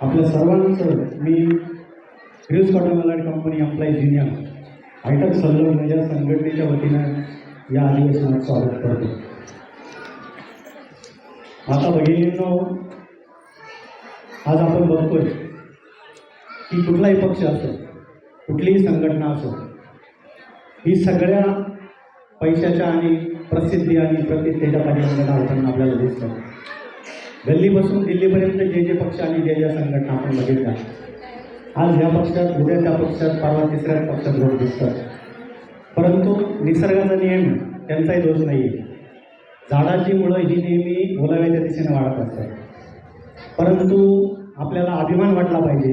आपल्या सर्वांचं मी Girish cotton Malad company employees union AITUC संलग्न या संघटनेच्या वतीनं या अधिवेशनात स्वागत करतो. आता भगिनींनो आज आपण बघतोय की कुठलाही पक्ष असो कुठलीही संघटना असो ही सगळ्या पैशाच्या आणि प्रसिद्धी आणि प्रतिष्ठेच्या पाठीमागे धावताना आपल्याला दिसतं गल्लीपासून दिल्लीपर्यंत जे जे पक्ष आणि जे ज्या संघटना आपण बघितल्या आज ह्या पक्षात उद्या त्या पक्षात परवा तिसऱ्या पक्षात लोक दिसतात. परंतु निसर्गाचा नियम त्यांचाही दोष नाही आहे झाडाची मुळं ही नेहमी ओलाव्याच्या दिशेने वाढत असतात. परंतु आपल्याला अभिमान वाटला पाहिजे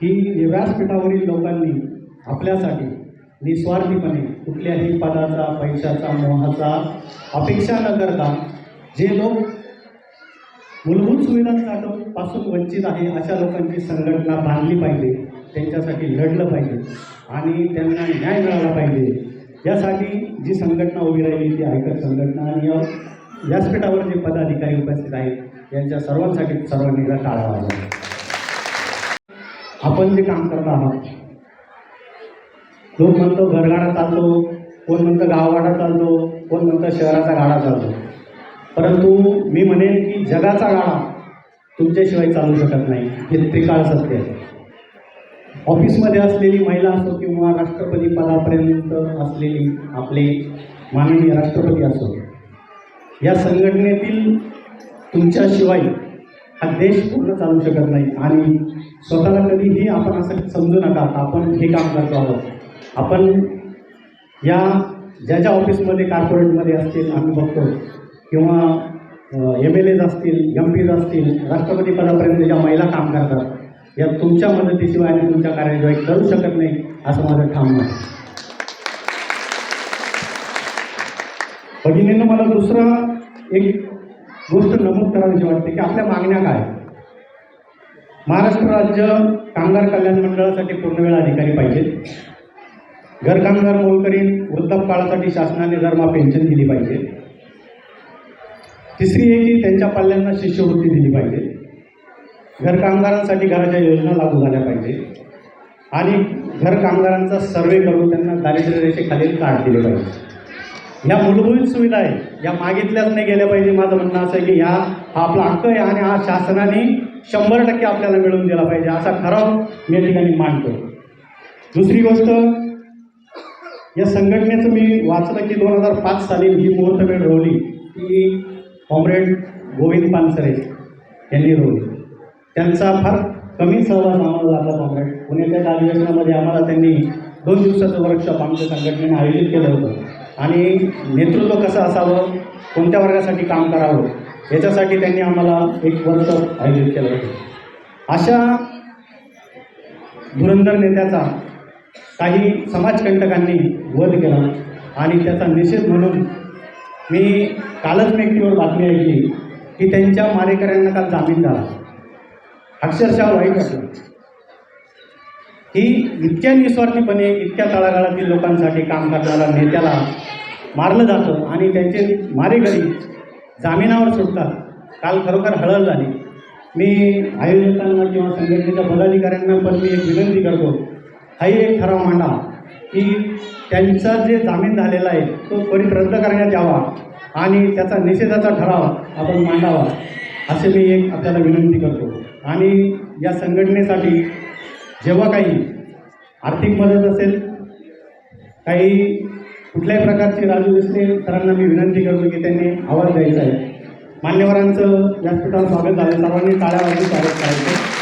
की व्यासपीठावरील लोकांनी आपल्यासाठी निस्वार्थीपणे कुठल्याही पदाचा पैशाचा मोहाचा अपेक्षा न करता जे लोक मूलभूत सुविधांपासून वंचित आहे अशा लोकांची संघटना बांधली पाहिजे त्यांच्यासाठी लढलं पाहिजे आणि त्यांना न्याय मिळाला पाहिजे. यासाठी जी संघटना उभी राहिली ती आयकर संघटना आणि या व्यासपीठावर जे पदाधिकारी उपस्थित आहेत यांच्या सर्वांसाठी सर्वांनी टाळा वाजवा आपण जे काम करत आहात लोक म्हणतो घरगाडा चालतो कोण म्हणतं गावगाडा चालतो कोण म्हणतं शहराचा गाडा चालतो. परंतु मी म्हणेन की जगाचा गाडा तुमच्याशिवाय चालू शकत नाही. हे त्रिकाळ सत्य आहे. ऑफिसमध्ये असलेली महिला असो किंवा राष्ट्रपती पदापर्यंत असलेली आपले माननीय राष्ट्रपती असो या संघटनेतील तुमच्याशिवाय हा देश पूर्ण चालू शकत नाही. आणि स्वतःला कधीही आपण असं समजू नका आपण हे काम करतो आहोत. आपण या ज्या ज्या ऑफिसमध्ये कॉर्पोरेटमध्ये असतील आम्ही बघतो. किंवा एम एल एज असतील एम पीज असतील राष्ट्रपती पदापर्यंत ज्या महिला काम करतात या तुमच्या मदतीशिवाय आणि तुमच्या कार्याशिवाय करू शकत नाही असं माझं ठाम आहे. भगिनीनं मला दुसरं एक गोष्ट नमूद करावीशी वाटते की आपल्या मागण्या काय महाराष्ट्र राज्य कामगार कल्याण मंडळासाठी पूर्णवेळ अधिकारी पाहिजेत. घरकामगार मोलकरीण वृद्धापकाळासाठी शासनाने दरमहा पेन्शन दिली पाहिजे. तिसरी आहे की त्यांच्या पाल्यांना शिष्यवृत्ती दिली पाहिजे. घर कामगारांसाठी घराच्या योजना लागू झाल्या पाहिजे. आणि घर कामगारांचा सर्वे करून त्यांना दारिद्र्य रेषेखालील कार्ड दिले पाहिजे. ह्या मूलभूत सुविधा आहे या मागितल्याच नाही गेल्या पाहिजे. माझं म्हणणं असं आहे की ह्या हा आपला हक्क आहे आणि हा शासनाने शंभर टक्के आपल्याला मिळवून दिला पाहिजे. असा ठराव मी या ठिकाणी मांडतो दुसरी गोष्ट या संघटनेचं मी वाचलं की दोन हजार पाच साली ही मुहूर्तमेढ रोवली ती कॉम्रेड गोविंद पानसरे यांनी रोवली. त्यांचा फार कमी सहभाग आम्हाला लागला कॉम्रेड. पुण्याच्या अधिवेशनामध्ये आम्हाला त्यांनी दोन दिवसाचं वर्कशॉप आमच्या संघटनेने आयोजित केलं होतं. आणि नेतृत्व कसं असावं कोणत्या वर्गासाठी काम करावं याच्यासाठी त्यांनी आम्हाला एक वर्कशॉप आयोजित केलं होतं. अशा धुरंधर नेत्याचा काही समाजकंटकांनी वध केला आणि त्याचा निषेध म्हणून मी कालच मी एक बातमी ऐकली की त्यांच्या मारेकऱ्यांना काल जामीन झाला. अक्षरशः वाईट वाटलं ही इतक्या निस्वार्थीपणे इतक्या तळागाळातील लोकांसाठी काम करणाऱ्या नेत्याला मारलं जातं आणि त्यांचे मारेकरी जामिनावर सुटतात काल खरोखर हळद झाली. मी आयोजकांना किंवा संघटनेच्या पदाधिकाऱ्यांना पण मी एक विनंती करतो. हाही एक ठराव मांडा. की त्यांचा जे जामीन झालेला आहे तो त्वरित रद्द करण्यात यावा आणि त्याचा निषेधाचा ठराव आपण मांडावा असे मी एक आपल्याला विनंती करतो. आणि या संघटनेसाठी जेव्हा काही आर्थिक मदत असेल काही कुठल्याही प्रकारची राजू देशले सरांना मी विनंती करतो की त्यांनी आवाज द्यायचा आहे. मान्यवरांचं व्यासपीठावर स्वागत झालं. सर्वांनी टाळ्या वाजून स्वागत करायचं.